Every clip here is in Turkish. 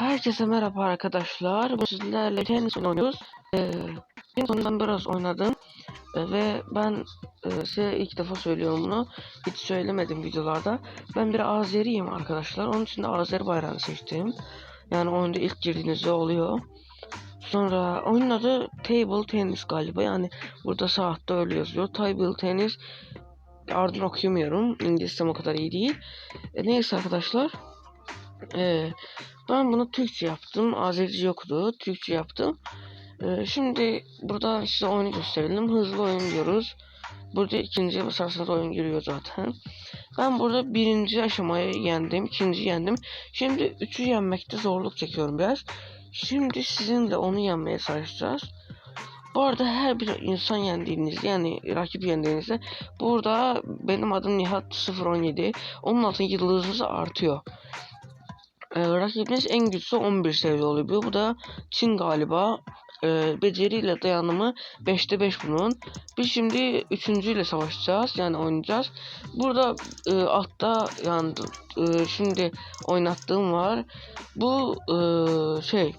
Herkese merhaba arkadaşlar. Bu sizlerle tenis oynuyoruz. Ee, tenis oyundan biraz oynadım. Ee, ve ben e, size ilk defa söylüyorum bunu. Hiç söylemedim videolarda. Ben bir Azeriyim arkadaşlar. Onun için de Azeri bayrağını seçtim. Yani oyunda ilk girdiğinizde oluyor. Sonra oyunun adı Table Tennis galiba. Yani burada saatte öyle yazıyor. Table Tennis. Ardını okuyamıyorum. İngilizcem o kadar iyi değil. E, neyse arkadaşlar. Ee, ben bunu Türkçe yaptım. Azerice yoktu. Türkçe yaptım. Ee, şimdi burada size oyunu gösterelim. Hızlı oyun diyoruz. Burada ikinci basarsanız oyun giriyor zaten. Ben burada birinci aşamayı yendim. ikinci yendim. Şimdi üçü yenmekte zorluk çekiyorum biraz. Şimdi sizinle onu yenmeye çalışacağız. Bu arada her bir insan yendiğinizde yani rakip yendiğinizde burada benim adım Nihat 017 onun altın yıldızınız artıyor. Ee, rakibiniz en güçlü 11 seviye oluyor. Bu da Çin galiba. Ee, beceriyle dayanımı 5'te 5 bunun. Biz şimdi üçüncüyle savaşacağız. Yani oynayacağız. Burada e, altta yani e, şimdi oynattığım var. Bu e, şey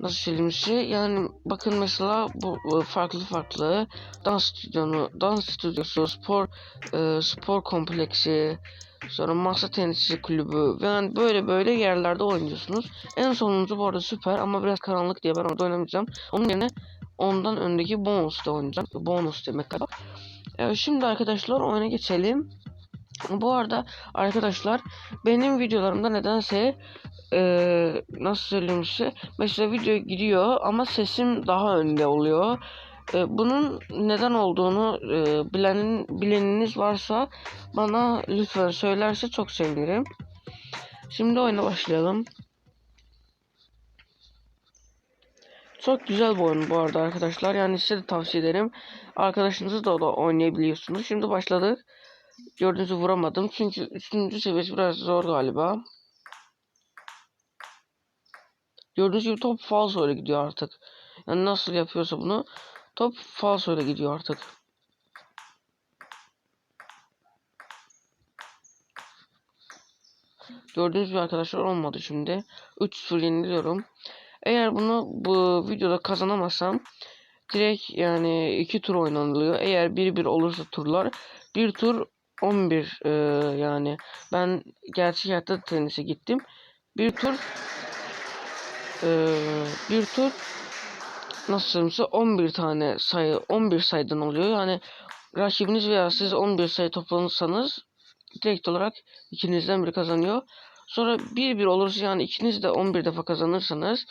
nasıl söyleyeyim size yani bakın mesela bu e, farklı farklı dans stüdyonu dans stüdyosu spor e, spor kompleksi sonra masa tenisi kulübü. Ve yani böyle böyle yerlerde oynuyorsunuz. En sonuncu bu arada süper ama biraz karanlık diye ben orada oynamayacağım. Onun yerine ondan öndeki bonus'ta oynayacağım. Bonus demek galiba. E, şimdi arkadaşlar oyuna geçelim. Bu arada arkadaşlar benim videolarımda nedense ee, nasıl söyleyeyim size? Mesela video gidiyor ama sesim daha önde oluyor ee, bunun neden olduğunu e, bilenin, bileniniz varsa bana lütfen söylerse çok sevinirim. Şimdi oyuna başlayalım. Çok güzel bir oyun bu arada arkadaşlar. Yani size de tavsiye ederim. Arkadaşınızı da, da oynayabiliyorsunuz. Şimdi başladık. Gördüğünüzü vuramadım. Çünkü üçüncü seviyesi biraz zor galiba. Gördüğünüz gibi top falso ile gidiyor artık. Yani nasıl yapıyorsa bunu top falso gidiyor artık. Gördüğünüz gibi arkadaşlar olmadı şimdi. 3-0 yeniliyorum. Eğer bunu bu videoda kazanamazsam direkt yani 2 tur oynanılıyor. Eğer 1-1 olursa turlar bir tur 11 e, yani ben gerçek hayatta tenise gittim. Bir tur ee, bir tur nasıl söyleyeyim 11 tane sayı 11 sayıdan oluyor. Yani rakibiniz veya siz 11 sayı toplanırsanız direkt olarak ikinizden biri kazanıyor. Sonra 1-1 olursa yani ikiniz de 11 defa kazanırsanız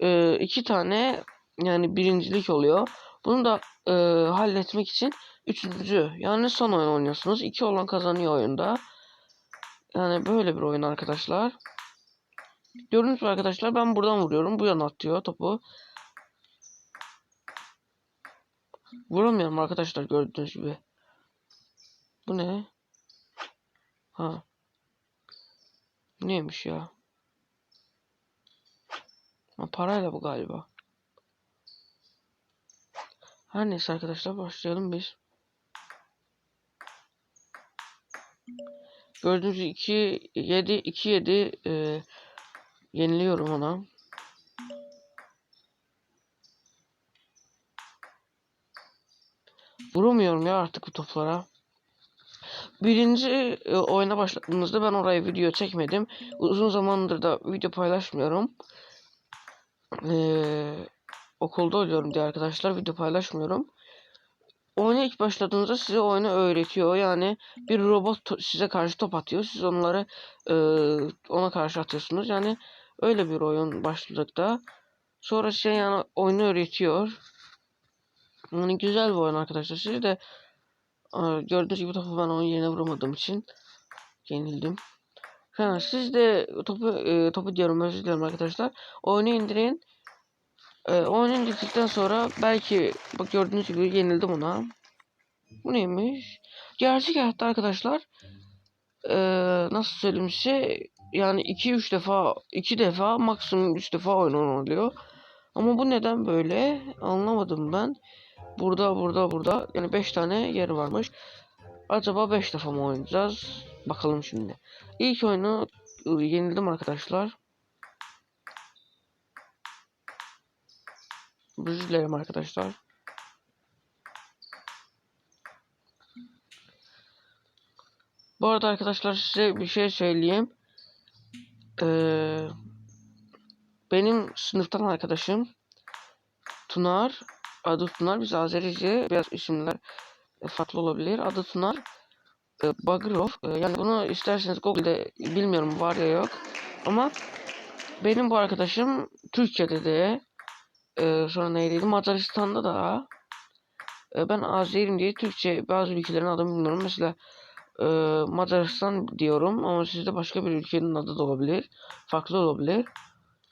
e, iki tane yani birincilik oluyor. Bunu da e, halletmek için üçüncü yani son oyun oynuyorsunuz. İki olan kazanıyor oyunda. Yani böyle bir oyun arkadaşlar. Gördünüz mü arkadaşlar ben buradan vuruyorum. Bu yana atıyor topu. Vuramıyorum arkadaşlar gördüğünüz gibi. Bu ne? Ha. Neymiş ya? Ha, parayla bu galiba. Her neyse arkadaşlar başlayalım biz. Gördüğünüz gibi 2 7 2 7 e, Yeniliyorum ona. Ya artık bu toplara. Birinci e, oyuna başladığımızda ben oraya video çekmedim. Uzun zamandır da video paylaşmıyorum. Ee, okulda oluyorum diye arkadaşlar video paylaşmıyorum. Oyuna ilk başladığınızda size oyunu öğretiyor. Yani bir robot size karşı top atıyor. Siz onları e, ona karşı atıyorsunuz. Yani Öyle bir oyun başladıkta. Sonra şey yani oyunu öğretiyor. Yani güzel bir oyun arkadaşlar. Siz de gördüğünüz gibi topu ben onun yerine vuramadığım için yenildim. Ha, siz de topu e, topu diyorum özür dilerim arkadaşlar. Oyunu indirin. E, oyunu indirdikten sonra belki bak gördüğünüz gibi yenildim ona. Bu neymiş? Gerçek hayatta arkadaşlar e, nasıl söyleyeyim yani 2-3 defa 2 defa maksimum 3 defa oynanılıyor. Ama bu neden böyle anlamadım ben. Burada, burada, burada. Yani 5 tane yer varmış. Acaba 5 defa mı oynayacağız? Bakalım şimdi. İlk oyunu ıı, yenildim arkadaşlar. Özür arkadaşlar. Bu arada arkadaşlar size bir şey söyleyeyim. Ee, benim sınıftan arkadaşım Tunar Adı Tunar. Biz Azerice biraz isimler farklı olabilir. Adı Tunar. E, Bagirov. E, yani bunu isterseniz Google'de bilmiyorum var ya yok. Ama benim bu arkadaşım Türkiye'de de e, sonra neydiydi Macaristan'da da e, ben Azeriyim diye Türkçe bazı ülkelerin adını bilmiyorum. Mesela e, Macaristan diyorum ama sizde başka bir ülkenin adı da olabilir. Farklı olabilir.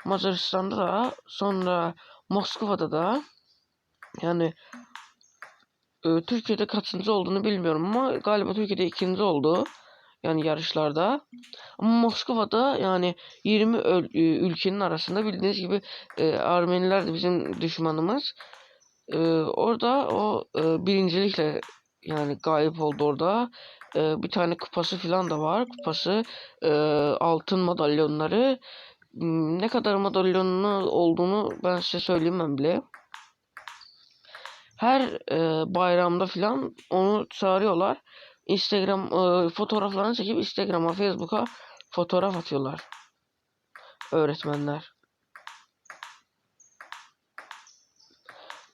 Macaristan'da da sonra Moskova'da da yani e, Türkiye'de kaçıncı olduğunu bilmiyorum ama galiba Türkiye'de ikinci oldu. Yani yarışlarda. Ama Moskova'da yani 20 öl- e, ülkenin arasında bildiğiniz gibi e, Ermeniler de bizim düşmanımız. E, orada o e, birincilikle yani galip oldu orada. E, bir tane kupası falan da var. Kupası e, altın madalyonları. Hmm, Ne kadar madalyonlu olduğunu ben size söyleyemem bile. Her e, bayramda falan onu çağırıyorlar. Instagram e, fotoğraflarını çekip Instagram'a, Facebook'a fotoğraf atıyorlar. Öğretmenler.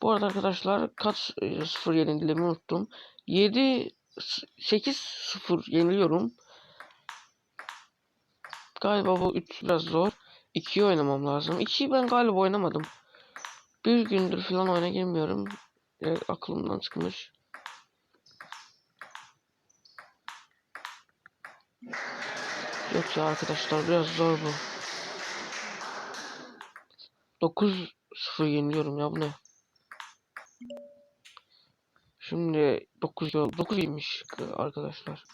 Bu arada arkadaşlar kaç e, sıfır yenildiğimi unuttum. 7 8 0 yeniliyorum. Galiba bu 3 biraz zor. 2'yi oynamam lazım. 2'yi ben galiba oynamadım. Bir gündür falan oyuna girmiyorum. E, aklımdan çıkmış. Yok ya arkadaşlar biraz zor bu. 9 0 yeniliyorum ya bu ne? Şimdi 9 yol 9 iyiymiş arkadaşlar.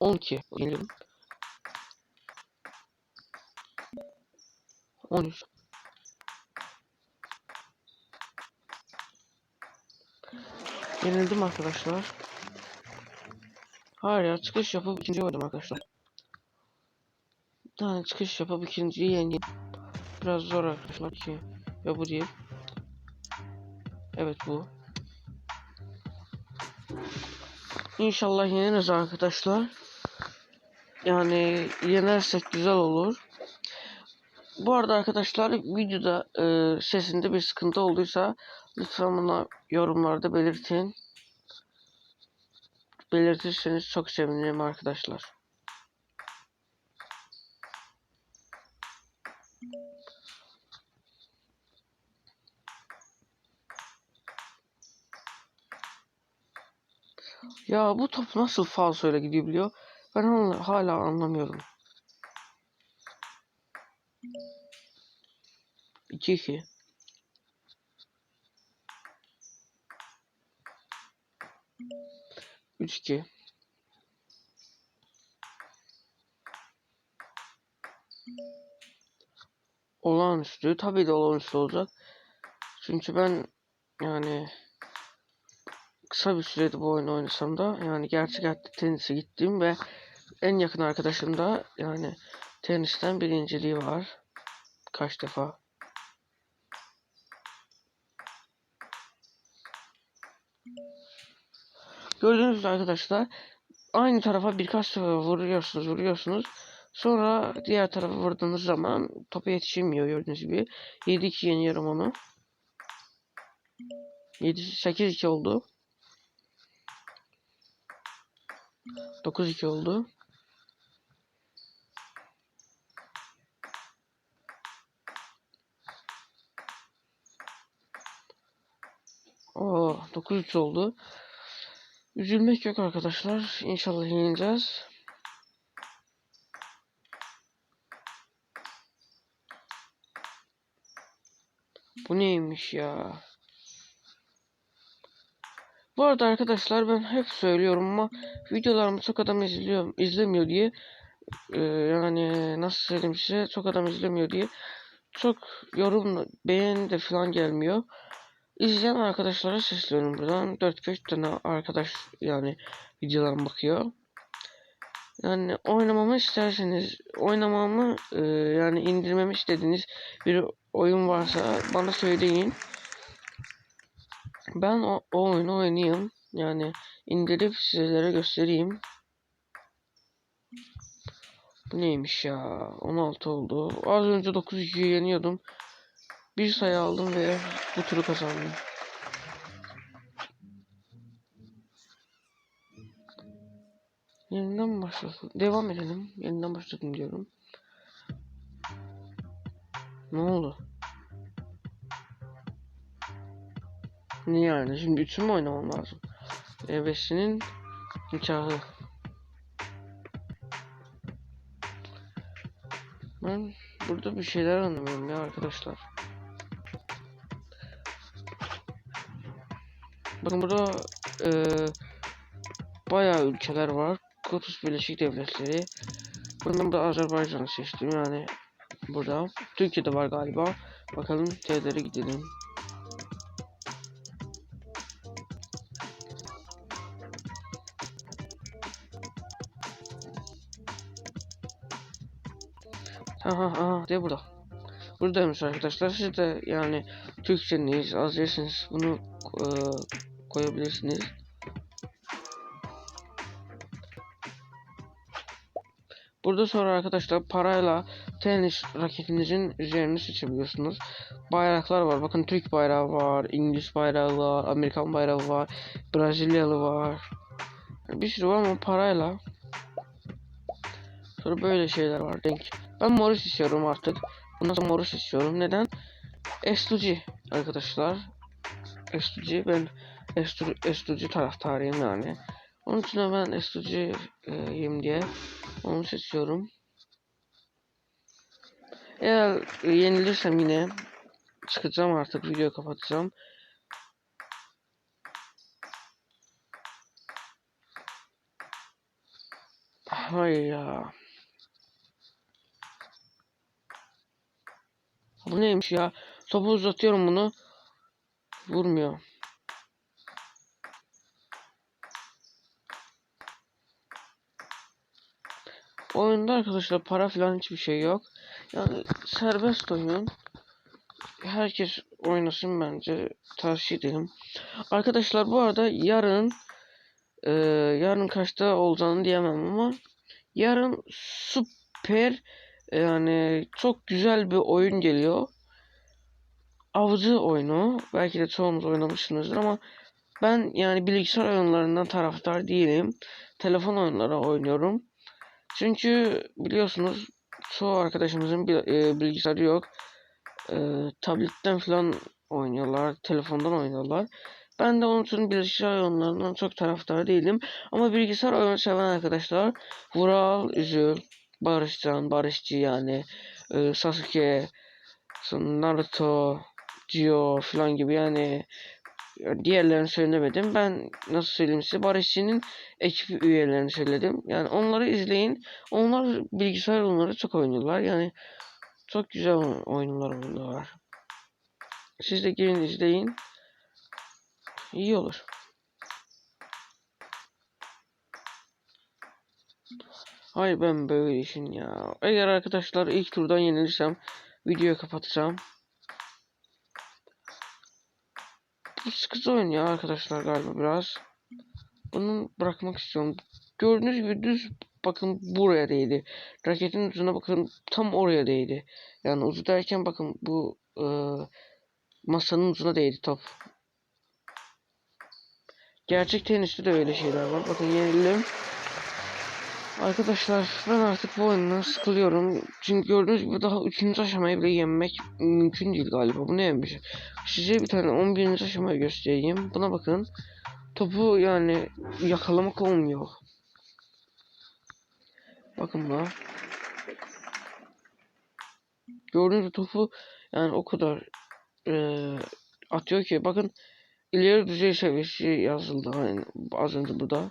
12 yeniliyorum. 13 Yenildim arkadaşlar. Hayır ya çıkış yapıp ikinci oynadım arkadaşlar. Bir tane çıkış yapıp ikinciyi yeneyim. Biraz zor arkadaşlar ki. Ya bu değil. Evet bu. İnşallah yeneriz arkadaşlar. Yani yenersek güzel olur. Bu arada arkadaşlar videoda e, sesinde bir sıkıntı olduysa lütfen bana yorumlarda belirtin. Belirtirseniz çok sevinirim arkadaşlar. Ya bu top nasıl falsoyla gidiyor biliyor? Ben hala anlamıyorum. 2 2 3 2 olağanüstü. Tabii de olağanüstü olacak. Çünkü ben yani kısa bir sürede bu oyunu oynasam da yani gerçek hayatta tenise gittim ve en yakın arkadaşım da yani tenisten birinciliği var. Kaç defa. Gördüğünüz gibi arkadaşlar aynı tarafa birkaç sefer vuruyorsunuz vuruyorsunuz. Sonra diğer tarafa vurduğunuz zaman topa yetişemiyor gördüğünüz gibi. 7-2 yeniyorum onu. 7-8-2 oldu. 9-2 oldu. Oo, 9-3 oldu. Üzülmek yok arkadaşlar. İnşallah yeneceğiz. Bu neymiş ya? Bu arada arkadaşlar ben hep söylüyorum ama videolarımı çok adam izliyor, izlemiyor diye e, yani nasıl söyleyeyim size çok adam izlemiyor diye çok yorum beğeni de falan gelmiyor. İzleyen arkadaşlara sesleniyorum buradan. 4-5 tane arkadaş yani videolarıma bakıyor. Yani oynamamı isterseniz, oynamamı e, yani indirmemi istediğiniz bir oyun varsa bana söyleyin. Ben o, o oyunu oynayayım. Yani indirip sizlere göstereyim. Bu neymiş ya? 16 oldu. Az önce 9 yeniyordum. Bir sayı aldım ve bu turu kazandım. Yeniden başlasın? Devam edelim. Yeniden başladım diyorum. Ne oldu? Ne yani? Şimdi bütün mü oynamam lazım? Ebesinin nikahı. Ben burada bir şeyler anlamıyorum ya arkadaşlar. Bakın burada eee bayağı ülkeler var. Kıbrıs Birleşik Devletleri. Buradan da Azerbaycan'ı seçtim yani burada. Türkiye'de var galiba. Bakalım T'lere gidelim. Aha aha de burada. Buradaymış arkadaşlar. Siz de yani Türkçeniz, Azersiniz bunu e, koyabilirsiniz. Burada sonra arkadaşlar parayla tenis raketinizin üzerini seçebiliyorsunuz. Bayraklar var. Bakın Türk bayrağı var, İngiliz bayrağı var, Amerikan bayrağı var, Brezilyalı var. Bir sürü var ama parayla. Sonra böyle şeyler var denk. Ben Morris istiyorum artık. Bundan sonra Morris istiyorum. Neden? Estuci arkadaşlar. Estuci ben Estu, Estuci taraftarıyım yani. Onun için ben Estuci'yim diye onu seçiyorum. Eğer yenilirsem yine çıkacağım artık videoyu kapatacağım. Hayır ya. Bu neymiş ya? Topu uzatıyorum bunu. Vurmuyor. Oyunda arkadaşlar para falan hiçbir şey yok. Yani serbest oyun. Herkes oynasın bence. Tavsiye ederim. Arkadaşlar bu arada yarın e, yarın kaçta olacağını diyemem ama yarın süper yani çok güzel bir oyun geliyor. Avcı oyunu. Belki de çoğunuz oynamışsınızdır ama ben yani bilgisayar oyunlarından taraftar değilim. Telefon oyunları oynuyorum. Çünkü biliyorsunuz çoğu arkadaşımızın e, bilgisayarı yok. E, tabletten falan oynuyorlar, telefondan oynuyorlar. Ben de onun için bilgisayar oyunlarından çok taraftar değilim. Ama bilgisayar oyunu seven arkadaşlar Vural, Üzül, Barışcan, Barışçı yani e, Sasuke, Naruto, Gio falan gibi yani diğerlerini söylemedim. Ben nasıl söyleyeyim size Barışçı'nın ekip üyelerini söyledim. Yani onları izleyin. Onlar bilgisayar oyunları çok oynuyorlar. Yani çok güzel oyunlar oynuyorlar. Siz de girin izleyin. İyi olur. Hayır ben böyle işin ya. Eğer arkadaşlar ilk turdan yenilirsem videoyu kapatacağım. Bu sıkıcı oyun ya arkadaşlar galiba biraz. Bunu bırakmak istiyorum. Gördüğünüz gibi düz bakın buraya değdi. Raketin ucuna bakın tam oraya değdi. Yani ucu derken bakın bu e, masanın ucuna değdi top. Gerçek teniste de öyle şeyler var. Bakın yenildim. Arkadaşlar ben artık bu oyundan sıkılıyorum. Çünkü gördüğünüz gibi daha 3. aşamayı bile yenmek mümkün değil galiba. Bu neymiş? Size bir tane 11. aşamayı göstereyim. Buna bakın. Topu yani yakalamak olmuyor. Bakın buna. Gördüğünüz gibi topu yani o kadar e, atıyor ki bakın ileri düzey seviyesi yazıldı yani az önce burada.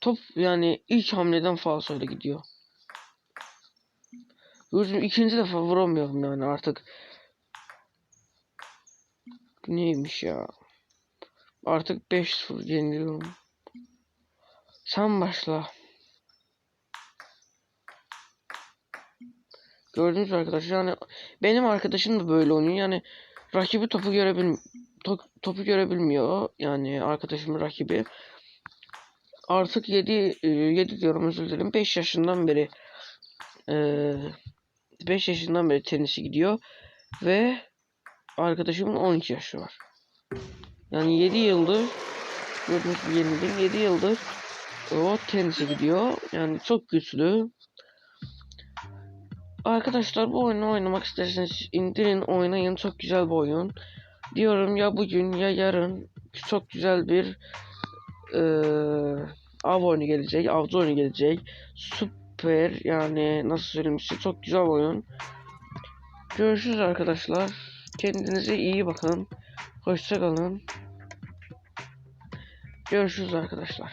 Top yani ilk hamleden falsoyla gidiyor. Gördüğünüz ikinci defa vuramıyorum yani artık. Neymiş ya. Artık 5-0 yeniliyorum. Sen başla. Gördünüz arkadaşlar? Yani benim arkadaşım da böyle oynuyor. Yani rakibi topu görebil to- topu görebilmiyor. Yani arkadaşımın rakibi. Artık 7 7 diyorum özür dilerim. 5 yaşından beri 5 yaşından beri tenisi gidiyor ve arkadaşımın 12 yaşı var. Yani 7 yıldır gördüğünüz gibi yenildim. 7 yıldır o tenise gidiyor. Yani çok güçlü. Arkadaşlar bu oyunu oynamak isterseniz indirin oynayın. Çok güzel bir oyun. Diyorum ya bugün ya yarın çok güzel bir eee av oyunu gelecek. Avcı oyunu gelecek. Süper yani nasıl söyleyeyim size çok güzel oyun. Görüşürüz arkadaşlar. Kendinize iyi bakın. Hoşça kalın. Görüşürüz arkadaşlar.